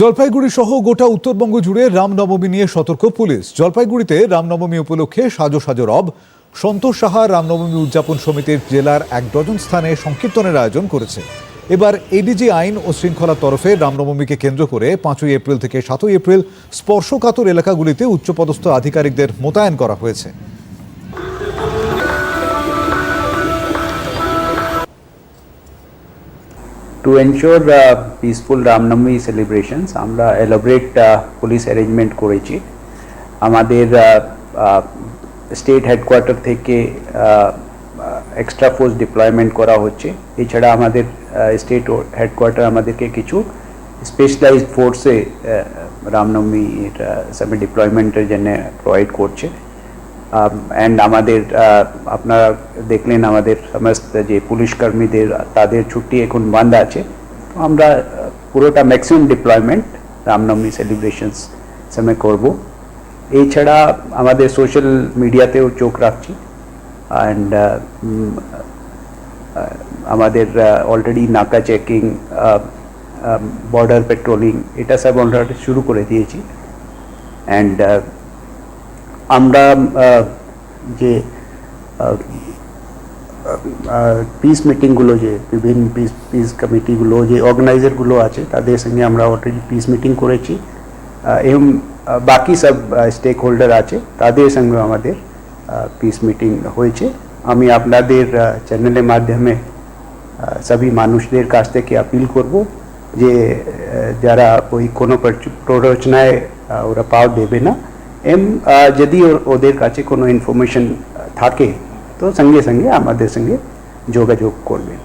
জলপাইগুড়ি সহ গোটা উত্তরবঙ্গ জুড়ে রামনবমী নিয়ে সতর্ক পুলিশ। জলপাইগুড়িতে রামনবমী উপলক্ষে সাজো সাজো রব। সন্তোষ সাহা রামনবমী উদযাপন সমিতির জেলার এক ডজন স্থানে সংকীর্তনের আয়োজন করেছে। এবার এডিজি আইন ও শৃঙ্খলার তরফে রামনবমীকে কেন্দ্র করে পাঁচই এপ্রিল থেকে সাতই এপ্রিল স্পর্শকাতর এলাকাগুলিতে উচ্চপদস্থ আধিকারিকদের মোতায়েন করা হয়েছে। To ensure peaceful Ramnavami celebrations আমরা এলাবোরেট পুলিশ অ্যারেঞ্জমেন্ট করেছি আমাদের স্টেট হেডকোয়ার্টার থেকে এক্সট্রা ফোর্স ডিপ্লয়মেন্ট করা হচ্ছে এছাড়া আমাদের স্টেট হেডকোয়ার্টার আমাদেরকে কিছু স্পেশালাইজড ফোর্সে রামনবমীর সময় ডিপ্লয়মেন্টের জন্য প্রোভাইড করছে অ্যান্ড আমাদের আপনারা দেখলেন আমাদের সমস্ত যে পুলিশ কর্মীদের তাদের ছুটি এখন বন্ধ আছে। তো আমরা পুরোটা ম্যাক্সিমাম ডিপ্লয়মেন্ট রামনবমী সেলিব্রেশনস সময় করব। এছাড়া আমাদের সোশ্যাল মিডিয়াতেও চোখ রাখছি। অ্যান্ড আমাদের অলরেডি নাকা চেকিং বর্ডার পেট্রোলিং এটা সব অলরেডি শুরু করে দিয়েছি। অ্যান্ড আমরা যে পিস মিটিংগুলো যে, বিভিন্ন পিস পিস কমিটিগুলো যে অর্গানাইজারগুলো আছে, তাদের সঙ্গে আমরা অলরেডি পিস মিটিং করেছি। এবং বাকি সব স্টেক হোল্ডার আছে, তাদের সঙ্গে আমাদের পিস মিটিং হয়েছে। আমি আপনাদের চ্যানেলের মাধ্যমে সবই মানুষদের কাছ থেকে আপিল করব যে যারা ওই কোনো প্ররোচনায় ওরা পাও দেবে না। এম আহ, যদি ও- ওদের কাছে কোনো ইনফরমেশন থাকে তো সঙ্গে সঙ্গে আমাদের সঙ্গে যোগাযোগ করবেন